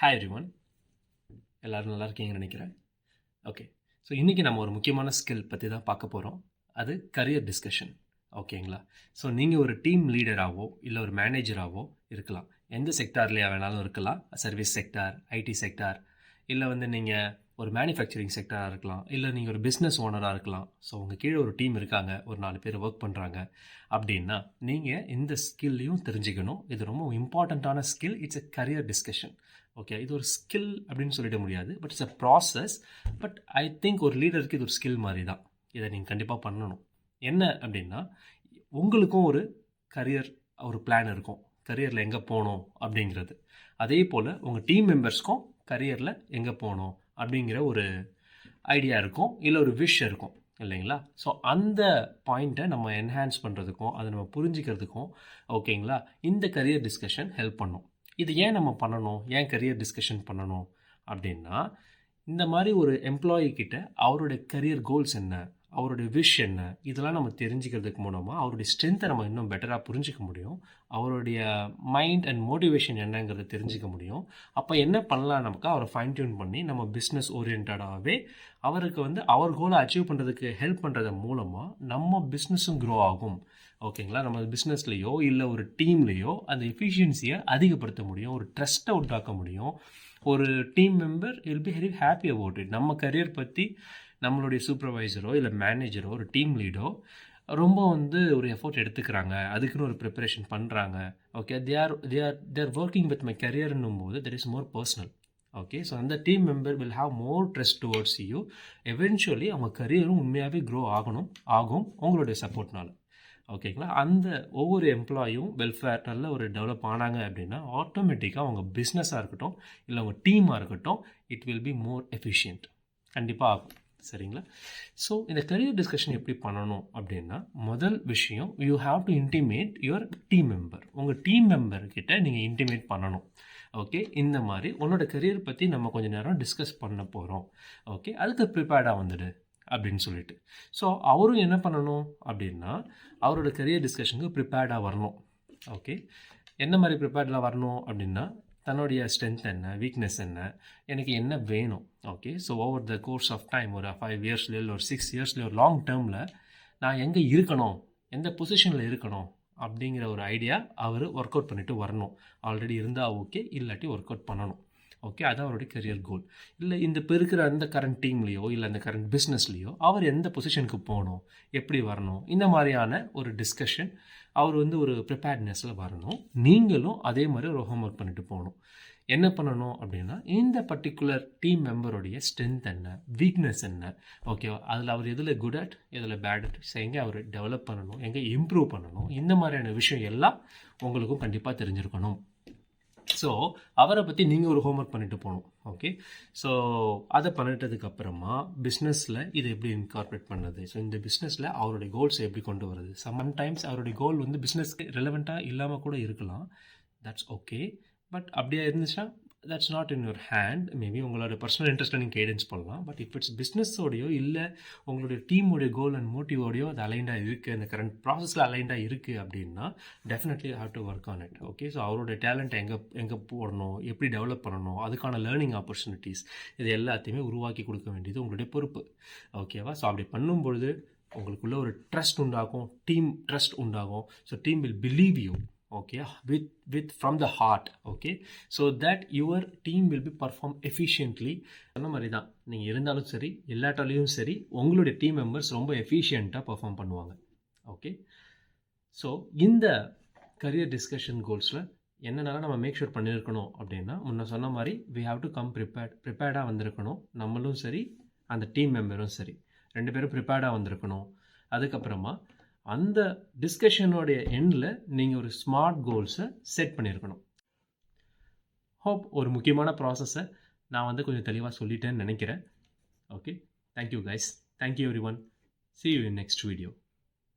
Hi every one எல்லோரும் நல்லா இருக்கீங்கன்னு நினைக்கிறேன். ஓகே ஸோ இன்றைக்கி நம்ம ஒரு முக்கியமான ஸ்கில் பற்றி தான் பார்க்க போகிறோம் அது கரியர் டிஸ்கஷன் ஓகேங்களா ஸோ நீங்கள் ஒரு டீம் லீடராகவோ இல்லை ஒரு மேனேஜராகவோ இருக்கலாம். எந்த செக்டார்லேயா வேணாலும் இருக்கலாம். சர்வீஸ் செக்டார் ஐடி செக்டார் இல்லை வந்து நீங்கள் ஒரு மேனுஃபேக்சரிங் செக்டராக இருக்கலாம். இல்லை நீங்கள் ஒரு பிஸ்னஸ் ஓனராக இருக்கலாம். ஸோ உங்கள் கீழே ஒரு டீம் இருக்காங்க. ஒரு நாலு பேர் ஒர்க் பண்ணுறாங்க அப்படின்னா நீங்கள் இந்த ஸ்கில்லையும் தெரிஞ்சுக்கணும். இது ரொம்ப இம்பார்ட்டண்ட்டான skill it's a career discussion okay இது ஒரு ஸ்கில் அப்படின்னு சொல்லிட முடியாது but it's uh process but I think ஒரு லீடருக்கு இது ஒரு ஸ்கில் மாதிரி தான் இதை நீங்கள் கண்டிப்பாக பண்ணணும். என்ன அப்படின்னா உங்களுக்கும் ஒரு கரியர் ஒரு பிளான் இருக்கும். கரியரில் எங்கே போகணும் அப்படிங்கிறது. அதே போல் உங்கள் டீம் மெம்பர்ஸ்க்கும் கரியரில் எங்கே போகணும் அப்படிங்கிற ஒரு ஐடியா இருக்கும் இல்லை ஒரு விஷ் இருக்கும் இல்லைங்களா? ஸோ அந்த பாயிண்ட்டை நம்ம என்ஹான்ஸ் பண்ணுறதுக்கும் அதை நம்ம புரிஞ்சிக்கிறதுக்கும் ஓகேங்களா இந்த கரியர் டிஸ்கஷன் ஹெல்ப் பண்ணும். இது ஏன் நம்ம பண்ணணும்? ஏன் கரியர் டிஸ்கஷன் பண்ணணும்? அப்படின்னா இந்த மாதிரி ஒரு எம்ப்ளாயி கிட்ட அவருடைய கரியர் கோல்ஸ் என்ன? அவருடைய விஷ் என்ன? இதெல்லாம் நம்ம தெரிஞ்சுக்கிறதுக்கு மூலமாக அவருடைய ஸ்ட்ரென்த்தை நம்ம இன்னும் பெட்டராக புரிஞ்சிக்க முடியும். அவருடைய மைண்ட் அண்ட் மோட்டிவேஷன் என்னங்கிறத தெரிஞ்சிக்க முடியும். அப்போ என்ன பண்ணலாம் நமக்கு? அவரை ஃபைன் டியூன் பண்ணி நம்ம பிஸ்னஸ் ஓரியன்டாகவே அவருக்கு வந்து அவர் கோலை அச்சீவ் பண்ணுறதுக்கு ஹெல்ப் பண்ணுறது மூலமாக நம்ம பிஸ்னஸும் க்ரோ ஆகும். ஓகேங்களா? நம்ம பிஸ்னஸ்லேயோ இல்லை ஒரு டீம்லேயோ அந்த எஃபிஷியன்சியை அதிகப்படுத்த முடியும் ஒரு ட்ரஸ்ட்டை உண்டாக்க முடியும். ஒரு team member will be very happy about it நம்ம கரியர் பற்றி நம்மளுடைய சூப்பர்வைசரோ இல்லை மேனேஜரோ ஒரு டீம் லீடோ ரொம்ப வந்து ஒரு எஃபோர்ட் எடுத்துக்கிறாங்க. அதுக்குன்னு ஒரு ப்ரிப்பரேஷன் பண்ணுறாங்க okay they are they are they are working with my கரியர்னும் போது there is more personal okay so அந்த team member will have more trust towards you eventually அவங்க கரியரும் உண்மையாகவே க்ரோ ஆகணும் ஆகும் உங்களுடைய சப்போர்ட்னால ஓகேங்களா? அந்த ஒவ்வொரு எம்ப்ளாயும் வெல்ஃபேர் நல்ல ஒரு டெவலப் ஆனாங்க அப்படின்னா ஆட்டோமேட்டிக்காக அவங்க பிஸ்னஸாக இருக்கட்டும் இல்லை அவங்க டீமாக இருக்கட்டும் it will be more efficient கண்டிப்பாக ஆகும். சரிங்களா? ஸோ இந்த கரியர் டிஸ்கஷன் எப்படி பண்ணணும் அப்படின்னா முதல் விஷயம் you have to intimate your team member உங்கள் டீம் மெம்பர்கிட்ட நீங்கள் இன்டிமேட் பண்ணணும். ஓகே? இந்த மாதிரி உன்னோட கரியர் பற்றி நம்ம கொஞ்சம் நேரம் டிஸ்கஸ் பண்ண போகிறோம் ஓகே? அதுக்கு ப்ரிப்பேர்டாக வந்துடு. அப்படின்னு சொல்லிட்டு. ஸோ அவரும் என்ன பண்ணணும் அப்படின்னா அவரோட கரியர் டிஸ்கஷனுக்கு ப்ரிப்பேர்டாக வரணும். ஓகே என்ன மாதிரி ப்ரிப்பேர்டில் வரணும் அப்படின்னா தன்னுடைய ஸ்ட்ரென்த் என்ன வீக்னஸ் என்ன எனக்கு என்ன வேணும்? Okay so over the course of time ஒரு ஃபைவ் இயர்ஸ்லேயோ இல்லை ஒரு சிக்ஸ் இயர்ஸ்லேயோ ஒரு லாங் டேர்மில் நான் எங்கே இருக்கணும்? எந்த பொசிஷனில் இருக்கணும்? அப்படிங்கிற ஒரு ஐடியா அவர் ஒர்க் அவுட் பண்ணிவிட்டு வரணும். ஆல்ரெடி இருந்தால் ஓகே இல்லாட்டி ஒர்க் அவுட் பண்ணணும். ஓகே அது அவருடைய கரியர் கோல் இல்லை இந்த இப்போ இருக்கிற அந்த கரண்ட் டீம்லேயோ இல்லை அந்த கரண்ட் பிஸ்னஸ்லேயோ அவர் எந்த பொசிஷனுக்கு போகணும் எப்படி வரணும் இந்த மாதிரியான ஒரு டிஸ்கஷன் அவர் வந்து ஒரு ப்ரிப்பேர்ட்னஸில் வரணும். நீங்களும் அதே மாதிரி ஒரு ஹோம்ஒர்க் பண்ணிட்டு போகணும். என்ன பண்ணணும் அப்படின்னா இந்த பர்டிகுலர் டீம் மெம்பருடைய ஸ்ட்ரென்த் என்ன வீக்னஸ் என்ன? ஓகேவா அதில் அவர் எதில் குட் அட் எதில் பேட் அட் எங்கே அவர் டெவலப் பண்ணணும் எங்கே இம்ப்ரூவ் பண்ணணும் இந்த மாதிரியான விஷயம் எல்லாம் உங்களுக்கும் கண்டிப்பாக தெரிஞ்சிருக்கணும். ஸோ அவரை பற்றி நீங்கள் ஒரு ஹோம்ஒர்க் பண்ணிட்டு போகணும். ஓகே ஸோ அதை பண்ணிட்டதுக்கப்புறமா பிஸ்னஸில் இதை எப்படி இன்கார்பரேட் பண்ணுறது ஸோ இந்த பிஸ்னஸில் அவருடைய கோல்ஸை எப்படி கொண்டு வருது சம்டைம்ஸ் அவருடைய கோல் வந்து பிஸ்னஸ்க்கு ரெலவெண்ட்டாக இல்லாமல் கூட இருக்கலாம். தட்ஸ் ஓகே பட் அப்படியே இருந்துச்சுன்னா that's not in your hand maybe உங்களோட பர்சனல் இன்ட்ரெஸ்ட்டை நீங்கள் கைடன்ஸ் பண்ணலாம் பட் இஃப் இட்ஸ் பிஸ்னஸோடையோ இல்லை உங்களுடைய டீமோடைய கோல் அண்ட் மோட்டிவோடையோ அது அலைண்டாக இருக்குது அந்த கரண்ட் ப்ராசஸில் அலைண்டாக இருக்குது அப்படின்னா definitely have to work on it okay so அவரோட டேலண்ட் எங்கே எங்கே போடணும்? எப்படி டெவலப் பண்ணணும்? அதுக்கான லேர்னிங் ஆப்பர்ச்சுனிட்டிஸ் இது எல்லாத்தையுமே உருவாக்கி கொடுக்க வேண்டியது உங்களுடைய பொறுப்பு. ஓகேவா ஸோ அப்படி பண்ணும்பொழுது உங்களுக்குள்ள ஒரு ட்ரஸ்ட் உண்டாகும் டீம் ட்ரஸ்ட் உண்டாகும். So team will believe you okay with with from the heart okay? So that your team will be perform efficiently. சொன்ன மாதிரி தான் நீங்கள் இருந்தாலும் சரி எல்லாட்டாலையும் சரி உங்களுடைய டீம் மெம்பர்ஸ் ரொம்ப எஃபிஷியண்ட்டாக பர்ஃபார்ம் பண்ணுவாங்க. ஓகே ஸோ இந்த கரியர் டிஸ்கஷன் கோல்ஸில் என்னென்னலாம் நம்ம மேக் ஷூர் பண்ணியிருக்கணும் அப்படின்னா முன்ன சொன்ன மாதிரி we have to come prepared ப்ரிப்பேர்டாக வந்திருக்கணும். நம்மளும் சரி அந்த டீம் மெம்பரும் சரி. ரெண்டு பேரும் ப்ரிப்பேர்டாக வந்திருக்கணும். அதுக்கப்புறமா அந்த டிஸ்கஷனுடைய எண்டில் நீங்கள் ஒரு ஸ்மார்ட் கோல்ஸை செட் பண்ணியிருக்கணும் ஹோப் ஒரு முக்கியமான ப்ராசஸை நான் வந்து கொஞ்சம் தெளிவாக சொல்லிட்டேன்னு நினைக்கிறேன். Okay thank you guys thank you everyone see you in next video